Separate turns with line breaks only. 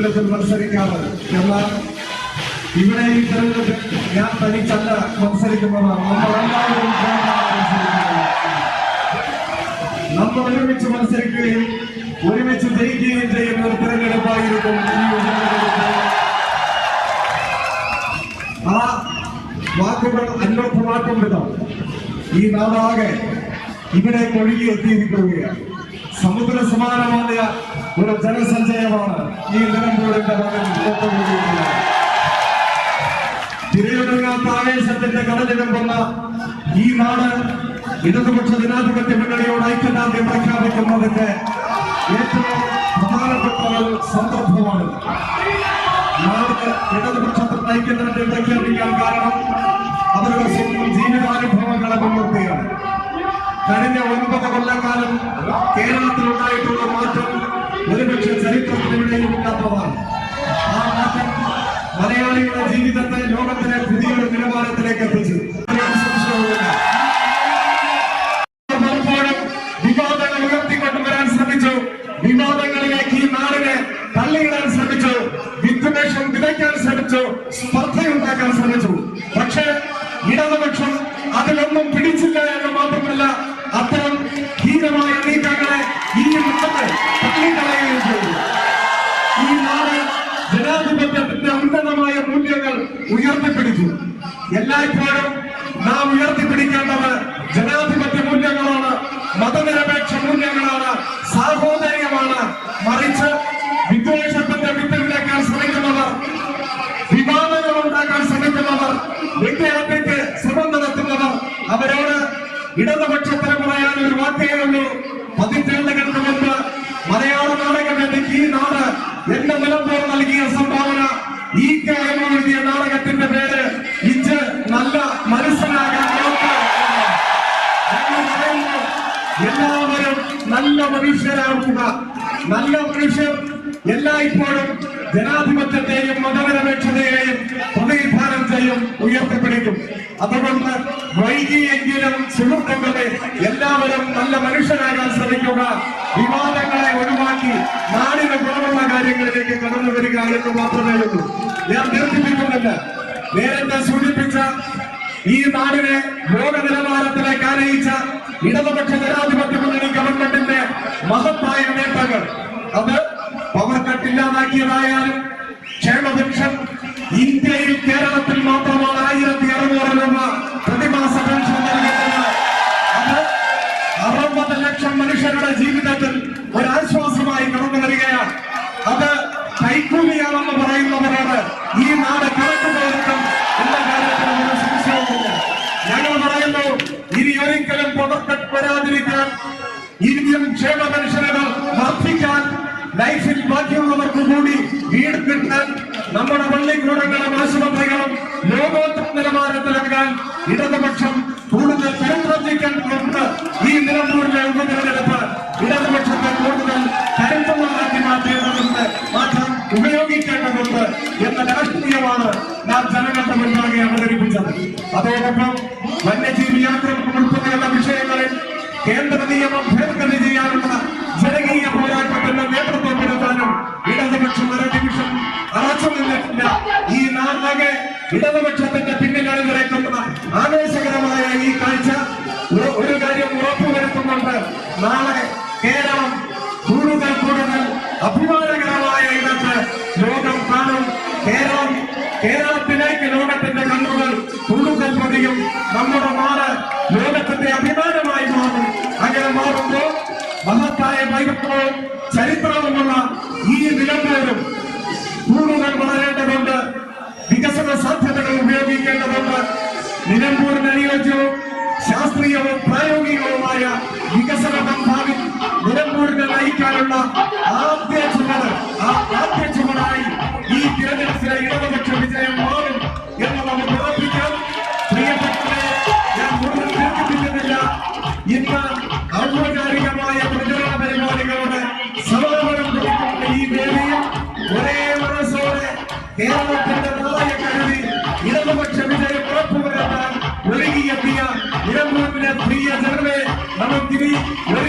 തെരഞ്ഞെടുപ്പിൽ മത്സരിക്കാറ്. എന്നാൽ ഇവിടെ ഈ തെരഞ്ഞെടുപ്പിൽ ഞാൻ തനിച്ചല്ല മത്സരിക്കുന്നത് നമ്മളെല്ലാവരും ചേർന്നാണ് നമ്മൾ ഒരുമിച്ച് മത്സരിക്കുകയും ഒരുമിച്ച് ജയിക്കുകയും ചെയ്യുന്ന ഒരു തെരഞ്ഞെടുപ്പായിരിക്കും ഈ ആ വാക്കുകൾ അന്വർത്ഥമാക്കും വിധം. ഈ നാടാകെ ഇവിടെ ഒഴുകി എത്തിയിരിക്കുകയാണ് സമുദ്ര സമാനമായ ഒരു ജനസഞ്ചയമാണ് ഈ നിലമ്പൂരിന്റെ തിരയൊടുങ്ങാത്ത ആവേശത്തിന്റെ കടലിടുമ്പുന്ന ഈ നാട് ഇടതുപക്ഷ ജനാധിപത്യ മുന്നണിയോട് ഐക്യദാർഢ്യം പ്രഖ്യാപിക്കുന്നതിന്റെ ഏറ്റവും പ്രധാനപ്പെട്ട ഒരു സന്ദർഭമാണ്. നാട് ഇടതുപക്ഷത്തിൽ ഐക്യദാർഢ്യം പ്രഖ്യാപിക്കാൻ കാരണം അവരുടെ സ്വന്തം ജീവിതാനുഭവങ്ങളെ മുൻനിർത്തിയാണ്. കഴിഞ്ഞ ഒൻപത് കൊല്ലക്കാലം കേരളത്തിലുണ്ടായിട്ടുള്ള മാറ്റം ഒരുപക്ഷെ ചരിത്രത്തിലെവിടെയും ഇല്ലാത്തതാണ് ആ മാറ്റം മലയാളിയുടെ ജീവിതത്തെ ലോകത്തിലെ പുതിയൊരു നിലവാരത്തിലേക്ക് എത്തിച്ചു. വിവാദങ്ങൾ ഉയർത്തിക്കൊണ്ടുവരാൻ ശ്രമിച്ചു. വിവാദങ്ങളിലേക്ക് ഈ നാടിനെ തള്ളിയിടാൻ ശ്രമിച്ചു. വിദ്വേഷം വിതയ്ക്കാൻ ശ്രമിച്ചു. സ്പർദ്ധയുണ്ടാക്കാൻ ശ്രമിച്ചു. പക്ഷേ ഇടതുപക്ഷം അതിലൊന്നും പിടിച്ചില്ല എന്ന് മാത്രമല്ല അത്തരം ധീരമായ നീക്കങ്ങളെ ഈ നാട് തള്ളിക്കളയുകയും ചെയ്തു ഈ നാട് ജനാധിപത്യത്തിന്റെ ഉന്നതമായ മൂല്യങ്ങൾ ഉയർത്തിപ്പിടിച്ചു. എല്ലായ്പ്പോഴും നാം ഉയർത്തിപ്പിടിക്കേണ്ടത് ജനാധിപത്യ മൂല്യങ്ങളാണ് മതനിരപേക്ഷ മൂല്യങ്ങളാണ് സാഹോദര്യമാണ്. മറിച്ച് വിദ്വേഷത്തിന്റെ ഇടതുപക്ഷത്തിന് പറയാൻ ഒരു വാക്കേ ഉള്ളൂ പതിറ്റാണ്ടുകൾക്ക് മുമ്പ് മലയാള നാടകവേദിക്ക് ഈ നാട് എന്റെ നിലമ്പോൾ നൽകിയ സംഭാവന. ഈ കാര്യം എഴുതിയ നാടകത്തിന്റെ പേര് ഇച്ച് നല്ല മനസ്സിലാകാൻ എല്ലാവരും നല്ല മനുഷ്യരാകുക. നല്ല മനുഷ്യർ എല്ലായ്പ്പോഴും ജനാധിപത്യത്തെയും എല്ലാവരും നല്ല മനുഷ്യരാകാൻ ശ്രമിക്കുക. വിവാദങ്ങളെ ഒഴിവാക്കി നാടിന് ഗുണമുള്ള കാര്യങ്ങളിലേക്ക് കടന്നു വരിക എന്ന് മാത്രമേ ഉള്ളൂ. ഞാൻ ദീർഘിപ്പിക്കുന്നില്ല നേരത്തെ സൂചിപ്പിച്ച ഈ നാടിനെ ലോക നിലവാരത്തിലേക്ക് ആനയിച്ച ഇടതുപക്ഷ കൈക്കൂലിയാണെന്ന് പറയുന്നവരാണ് ഈ നാട് കണക്ക് കൊടുക്കും എന്ന കാര്യത്തിൽ ഒരു സംശയവുമില്ല. ഞങ്ങൾ പറയുന്നു ഇനി ഒരിക്കലും പുറത്തെട്ട് വരാതിരിക്കാൻ ഇന്ത്യൻ ക്ഷേമ പെൻഷനുകൾ വർദ്ധിക്കാൻ ലൈഫിൽ ബാക്കിയുള്ളവർക്ക് കൂടി വീട് കിട്ടാൻ നമ്മുടെ പള്ളിക്കൂടങ്ങളും ആശുപത്രികളും ലോകോത്തര നിലവാരത്തിലാക്കാൻ ഇടതുപക്ഷം കൂടുതൽ പരിപ്രവർത്തിക്കേണ്ടതുണ്ട് ഈ നിലമ്പൂരിലെ ഉപതെരഞ്ഞെടുപ്പ് നാം ജനങ്ങളുടെ മുൻപാകെ അവതരിപ്പിച്ചത്. അതോടൊപ്പം വന്യജീവി ആക്രമണം ഉൾപ്പെടെയുള്ള വിഷയങ്ങളിൽ കേന്ദ്ര നിയമം ഭേദഗതി ചെയ്യാനുള്ള ജനകീയ പോരാട്ടത്തിന്റെ നേതൃത്വം കൊടുക്കാനും ഇടതുപക്ഷം നിമിഷം അറച്ചു നിന്നിട്ടില്ല. ഈ നാടാകെ ഇടതുപക്ഷത്തിന്റെ പിന്നിലാണ് നിറയ്ക്കുന്ന ആവേശകരമായ ഈ കാഴ്ച ഒരു കാര്യം ഉറപ്പുവരുത്തുന്നുണ്ട്. നാളെ നമ്മുടെ നാട് ലോകത്തിന്റെ അഭിമാനമായി മാറും. അങ്ങനെ മാറുമ്പോൾ മഹത്തായ വൈഭവവും ചരിത്രവുമുള്ള ഈ നിലമ്പൂരും കൂടുതൽ വളരേണ്ടതുണ്ട്. വികസന സാധ്യതകൾ ഉപയോഗിക്കേണ്ടതുണ്ട്. നിലമ്പൂരിന് അനുയോജ്യവും ശാസ്ത്രീയവും പ്രായോഗികവുമായ വികസന പന്ഥാവിൽ നിലമ്പൂരിനെ നയിക്കാനുള്ള ആദ്യ ഔപചാരികമായ പ്രചരണ പരിപാടികളുടെ സമാപനം കുറിക്കുന്ന ഈ വേദിയിൽ ഒരേ മനസ്സോടെ കേരളത്തിന്റെ നാളെ കരുതി ഇടതുപക്ഷ വിജയം ഉറപ്പുവരുത്താൻ ഒരുങ്ങിയെത്തിയ നിലമ്പൂരിലെ പ്രിയ ജനമേ നമുക്കിനി ഒരുമിച്ച് അമേരിക്കൻ സോമെ സാധനങ്ങൾ